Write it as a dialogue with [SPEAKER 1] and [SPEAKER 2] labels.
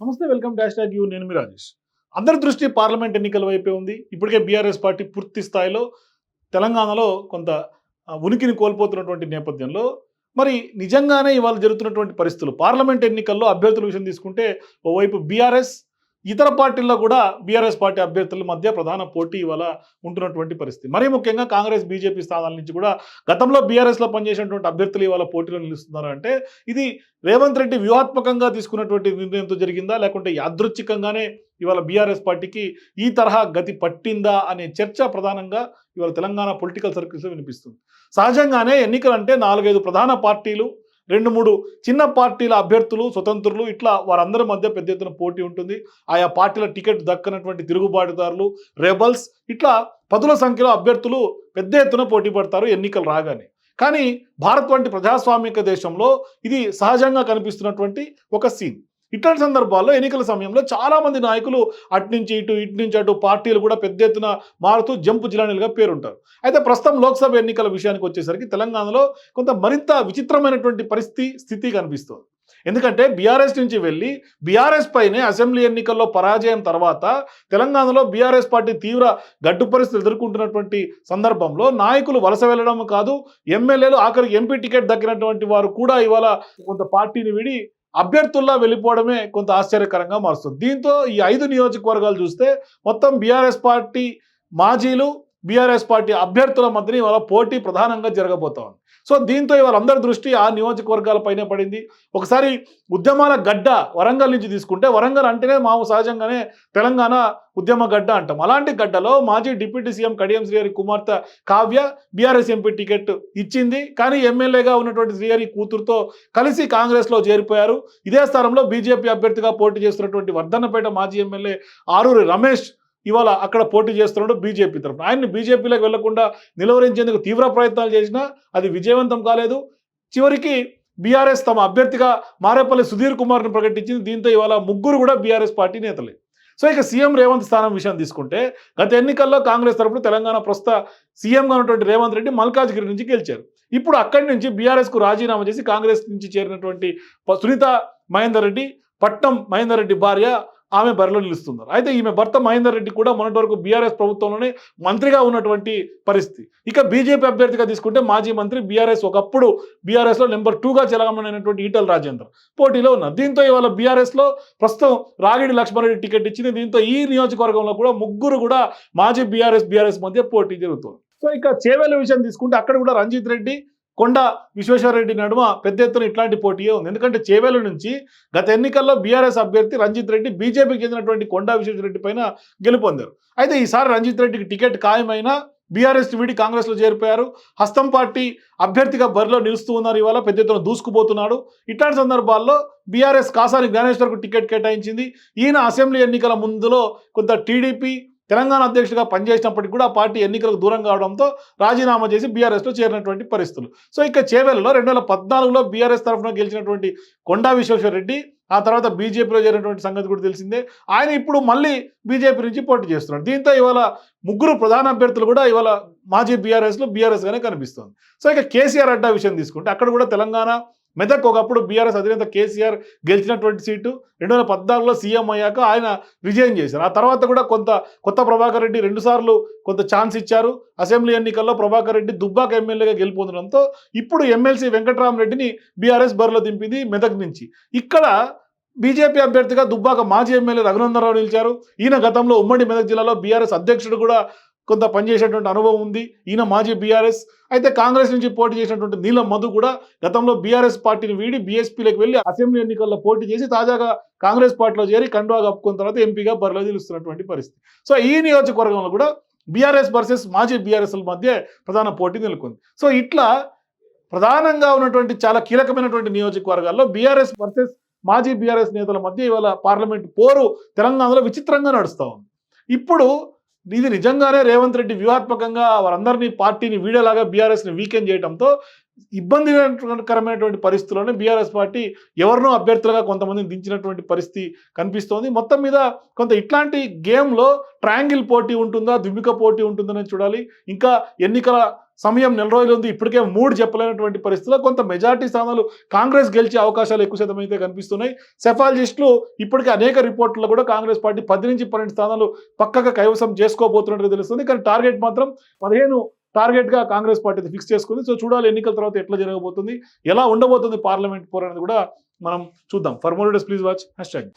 [SPEAKER 1] నమస్తే welcome dash tag you నేను మీ రాజేష్. అందరి దృష్టి పార్లమెంట్ ఎన్నికల వైపే ఉంది. ఇప్పటికే బీఆర్ఎస్ పార్టీ పూర్తి స్థాయిలో తెలంగాణలో కొంత ఉనికిని కోల్పోతున్నటువంటి నేపథ్యంలో మరి నిజంగానే ఇవాళ జరుగుతున్నటువంటి పరిస్థితులు పార్లమెంట్ ఎన్నికల్లో అభ్యర్థుల విషయం తీసుకుంటే ఓవైపు బీఆర్ఎస్ ఇతర పార్టీల్లో కూడా బీఆర్ఎస్ పార్టీ అభ్యర్థుల మధ్య ప్రధాన పోటీ ఇవాళ ఉంటున్నటువంటి పరిస్థితి. మరీ ముఖ్యంగా కాంగ్రెస్ బీజేపీ స్థానాల నుంచి కూడా గతంలో బీఆర్ఎస్లో పనిచేసినటువంటి అభ్యర్థులు ఇవాళ పోటీలో నిలుస్తున్నారు. అంటే ఇది రేవంత్ రెడ్డి వ్యూహాత్మకంగా తీసుకున్నటువంటి నిర్ణయంతో జరిగిందా? లేకుంటే యాదృచ్ఛికంగానే ఇవాళ బీఆర్ఎస్ పార్టీకి ఈ తరహా గతి పట్టిందా? అనే చర్చ ప్రధానంగా ఇవాళ తెలంగాణ పొలిటికల్ సర్కిల్స్లో వినిపిస్తుంది. సహజంగానే ఎన్నికలంటే నాలుగైదు ప్రధాన పార్టీలు రెండు మూడు చిన్న పార్టీల అభ్యర్థులు స్వతంత్రులు ఇట్లా వారందరి మధ్య పెద్ద ఎత్తున పోటీ ఉంటుంది. ఆయా పార్టీల టికెట్ దక్కనటువంటి తిరుగుబాటుదారులు రెబల్స్ ఇట్లా పదుల సంఖ్యలో అభ్యర్థులు పెద్ద ఎత్తున పోటీ పడతారు ఎన్నికలు రాగానే. కానీ భారత్ వంటి ప్రజాస్వామిక దేశంలో ఇది సహజంగా కనిపిస్తున్నటువంటి ఒక సీన్ ఇట్లాంటి సందర్భాల్లో ఎన్నికల సమయంలో చాలామంది నాయకులు అటు నుంచి ఇటు ఇటు నుంచి అటు పార్టీలు కూడా పెద్ద ఎత్తున మారుతూ జంపు జిలానీలుగా పేరుంటారు. అయితే ప్రస్తుతం లోక్సభ ఎన్నికల విషయానికి వచ్చేసరికి తెలంగాణలో కొంత మరింత విచిత్రమైనటువంటి పరిస్థితి స్థితి కనిపిస్తుంది. ఎందుకంటే బీఆర్ఎస్ నుంచి వెళ్ళి బీఆర్ఎస్ పైనే అసెంబ్లీ ఎన్నికల్లో పరాజయం తర్వాత తెలంగాణలో బీఆర్ఎస్ పార్టీ తీవ్ర గడ్డు పరిస్థితులు ఎదుర్కొంటున్నటువంటి సందర్భంలో నాయకులు వలస వెళ్ళడం కాదు ఎమ్మెల్యేలు ఆఖరికి ఎంపీ టికెట్ దక్కినటువంటి వారు కూడా ఇవాళ కొంత పార్టీని విడి అభ్యర్థుల్లా వెళ్ళిపోవడమే కొంత ఆశ్చర్యకరంగా మారుస్తుంది. దీంతో ఈ ఐదు నియోజకవర్గాలు చూస్తే మొత్తం బీఆర్ఎస్ పార్టీ మాజీలు బీఆర్ఎస్ పార్టీ అభ్యర్థుల మధ్యన ఇవాళ పోటీ ప్రధానంగా జరగబోతా ఉంది. సో దీంతో ఇవాళ అందరి దృష్టి ఆ నియోజకవర్గాలపైనే పడింది. ఒకసారి ఉద్యమాల గడ్డ వరంగల్ నుంచి తీసుకుంటే వరంగల్ అంటేనే మాము సహజంగానే తెలంగాణ ఉద్యమ గడ్డ అంటాం. అలాంటి గడ్డలో మాజీ డిప్యూటీ సీఎం కడియం శ్రీహరి కుమార్తె కావ్య బీఆర్ఎస్ ఎంపీ టికెట్ ఇచ్చింది. కానీ ఎమ్మెల్యేగా ఉన్నటువంటి శ్రీహరి కూతురుతో కలిసి కాంగ్రెస్లో చేరిపోయారు. ఇదే స్థానంలో బీజేపీ అభ్యర్థిగా పోటీ చేస్తున్నటువంటి వర్ధన్నపేట మాజీ ఎమ్మెల్యే ఆరూరి రమేష్ ఇవాళ అక్కడ పోటీ చేస్తున్నాడు బీజేపీ తరఫున. ఆయన్ని బీజేపీలోకి వెళ్ళకుండా నిలువరించేందుకు తీవ్ర ప్రయత్నాలు చేసినా అది విజయవంతం కాలేదు. చివరికి బీఆర్ఎస్ తమ అభ్యర్థిగా మారేపల్లి సుధీర్ కుమార్ను ప్రకటించింది. దీంతో ఇవాళ ముగ్గురు కూడా బీఆర్ఎస్ పార్టీ నేతలే. సో ఇక సీఎం రేవంత్ స్థానం విషయం తీసుకుంటే గత ఎన్నికల్లో కాంగ్రెస్ తరఫున తెలంగాణ ప్రస్తుత సీఎంగా ఉన్నటువంటి రేవంత్ రెడ్డి మల్కాజ్గిరి నుంచి గెలిచారు. ఇప్పుడు అక్కడి నుంచి బీఆర్ఎస్కు రాజీనామా చేసి కాంగ్రెస్ నుంచి చేరినటువంటి సునీత మహేందర్ రెడ్డి పట్నం మహేందర్ రెడ్డి భార్య ఆమె బరిలో నిలుస్తున్నారు. అయితే ఈమె భర్త మహేందర్ రెడ్డి కూడా మొన్నటి వరకు బీఆర్ఎస్ ప్రభుత్వంలోనే మంత్రిగా ఉన్నటువంటి పరిస్థితి. ఇక బీజేపీ అభ్యర్థిగా తీసుకుంటే మాజీ మంత్రి బీఆర్ఎస్ ఒకప్పుడు బీఆర్ఎస్లో నెంబర్ టూగా చెలగమనైనటువంటి ఈటల రాజేంద్ర పోటీలో ఉన్నారు. దీంతో ఇవాళ బీఆర్ఎస్లో ప్రస్తుతం రాగిడి లక్ష్మారెడ్డి టికెట్ ఇచ్చింది. దీంతో ఈ నియోజకవర్గంలో కూడా ముగ్గురు కూడా మాజీ బీఆర్ఎస్ బీఆర్ఎస్ మధ్య పోటీ జరుగుతుంది. సో ఇక చేవేల విషయం తీసుకుంటే అక్కడ కూడా రంజిత్ రెడ్డి కొండ విశ్వేశ్వరరెడ్డి నడుమ పెద్ద ఎత్తున ఇట్లాంటి పోటీయే ఉంది. ఎందుకంటే చేవేల నుంచి గత ఎన్నికల్లో బీఆర్ఎస్ అభ్యర్థి రంజిత్ రెడ్డి బీజేపీకి చెందినటువంటి కొండా విశ్వేశ్వరరెడ్డి పైన గెలుపొందారు. అయితే ఈసారి రంజిత్ రెడ్డికి టికెట్ ఖాయమైనా బీఆర్ఎస్ వీడి కాంగ్రెస్లో చేరిపోయారు. హస్తం పార్టీ అభ్యర్థిగా బరిలో నిలుస్తూ ఉన్నారు ఇవాళ పెద్ద ఎత్తున దూసుకుపోతున్నాడు. ఇట్లాంటి సందర్భాల్లో బీఆర్ఎస్ కాసాని జ్ఞానేశ్వర్కు టికెట్ కేటాయించింది. ఈయన అసెంబ్లీ ఎన్నికల ముందులో కొంత టీడీపీ తెలంగాణ అధ్యక్షుడిగా పనిచేసినప్పటికీ కూడా పార్టీ ఎన్నికలకు దూరం కావడంతో రాజీనామా చేసి బీఆర్ఎస్లో చేరినటువంటి పరిస్థితులు. సో ఇక చేవెలలో రెండు వేల పద్నాలుగులో బీఆర్ఎస్ తరఫున గెలిచినటువంటి కొండా విశ్వేశ్వరరెడ్డి ఆ తర్వాత బీజేపీలో చేరినటువంటి సంగతి కూడా తెలిసిందే. ఆయన ఇప్పుడు మళ్ళీ బీజేపీ నుంచి పోటీ చేస్తున్నాడు. దీంతో ఇవాళ ముగ్గురు ప్రధాన అభ్యర్థులు కూడా ఇవాళ మాజీ బీఆర్ఎస్లో బీఆర్ఎస్గానే కనిపిస్తుంది. సో ఇక కేసీఆర్ అడ్డా విషయం తీసుకుంటే అక్కడ కూడా తెలంగాణ మెదక్ ఒకప్పుడు బీఆర్ఎస్ అధినేత కేసీఆర్ గెలిచినటువంటి సీటు రెండు వేల పద్నాలుగులో సీఎం అయ్యాక ఆయన విజయం చేశారు. ఆ తర్వాత కూడా కొంత కొత్త ప్రభాకర్ రెడ్డి రెండుసార్లు కొంత ఛాన్స్ ఇచ్చారు. అసెంబ్లీ ఎన్నికల్లో ప్రభాకర్ రెడ్డి దుబ్బాక ఎమ్మెల్యేగా గెలుపొందడంతో ఇప్పుడు ఎమ్మెల్సీ వెంకటరామరెడ్డిని బీఆర్ఎస్ బరిలో దింపింది మెదక్ నుంచి. ఇక్కడ బీజేపీ అభ్యర్థిగా దుబ్బాక మాజీ ఎమ్మెల్యే రఘునందనరావు నిలిచారు. ఈయన గతంలో ఉమ్మడి మెదక్ జిల్లాలో బీఆర్ఎస్ అధ్యక్షుడు కూడా కొంత పనిచేసేటువంటి అనుభవం ఉంది. ఈయన మాజీ బీఆర్ఎస్. అయితే కాంగ్రెస్ నుంచి పోటీ చేసినటువంటి నీలం మధు కూడా గతంలో బీఆర్ఎస్ పార్టీని వీడి బీఎస్పీలోకి వెళ్ళి అసెంబ్లీ ఎన్నికల్లో పోటీ చేసి తాజాగా కాంగ్రెస్ పార్టీలో చేరి కండువా కప్పుకున్న తర్వాత ఎంపీగా బరిలో నిలుస్తున్నటువంటి పరిస్థితి. సో ఈ నియోజకవర్గంలో కూడా బీఆర్ఎస్ వర్సెస్ మాజీ బీఆర్ఎస్ల మధ్య ప్రధాన పోటీ నెలకొంది. సో ఇట్లా ప్రధానంగా ఉన్నటువంటి చాలా కీలకమైనటువంటి నియోజకవర్గాల్లో బీఆర్ఎస్ వర్సెస్ మాజీ బీఆర్ఎస్ నేతల మధ్య ఇవాళ పార్లమెంట్ పోరు తెలంగాణలో విచిత్రంగా నడుస్తూ ఉంది. ఇప్పుడు ఇది నిజంగానే రేవంత్ రెడ్డి వ్యూహాత్మకంగా వారందరినీ పార్టీని వీడేలాగా బీఆర్ఎస్ని వీకెండ్ చేయడంతో ఇబ్బందికరమైనటువంటి పరిస్థితుల్లోనే బీఆర్ఎస్ పార్టీ ఎవరినో అభ్యర్థులుగా కొంతమందిని దించినటువంటి పరిస్థితి కనిపిస్తోంది. మొత్తం మీద కొంత ఇట్లాంటి గేమ్లో ట్రయాంగిల్ పోటీ ఉంటుందా? దుమ్మిక పోటీ ఉంటుందని చూడాలి. ఇంకా ఎన్నికల సమయం నెల రోజులు ఉంది. ఇప్పటికే మూడు చెప్పలేనటువంటి పరిస్థితుల్లో కొంత మెజార్టీ స్థానాలు కాంగ్రెస్ గెలిచే అవకాశాలు ఎక్కువ శాతం అయితే కనిపిస్తున్నాయి. సెఫాలజిస్టులు ఇప్పటికే అనేక రిపోర్టుల్లో కూడా కాంగ్రెస్ పార్టీ పది నుంచి పన్నెండు స్థానాలు పక్కగా కైవసం చేసుకోబోతున్నట్టు తెలుస్తుంది. కానీ టార్గెట్ మాత్రం పదిహేను టార్గెట్గా కాంగ్రెస్ పార్టీ ఫిక్స్ చేసుకుంది. సో చూడాలి ఎన్నికల తర్వాత ఎట్లా జరగబోతుంది ఎలా ఉండబోతుంది పార్లమెంట్ పోర్ అనేది కూడా మనం చూద్దాం. For more please watch hashtag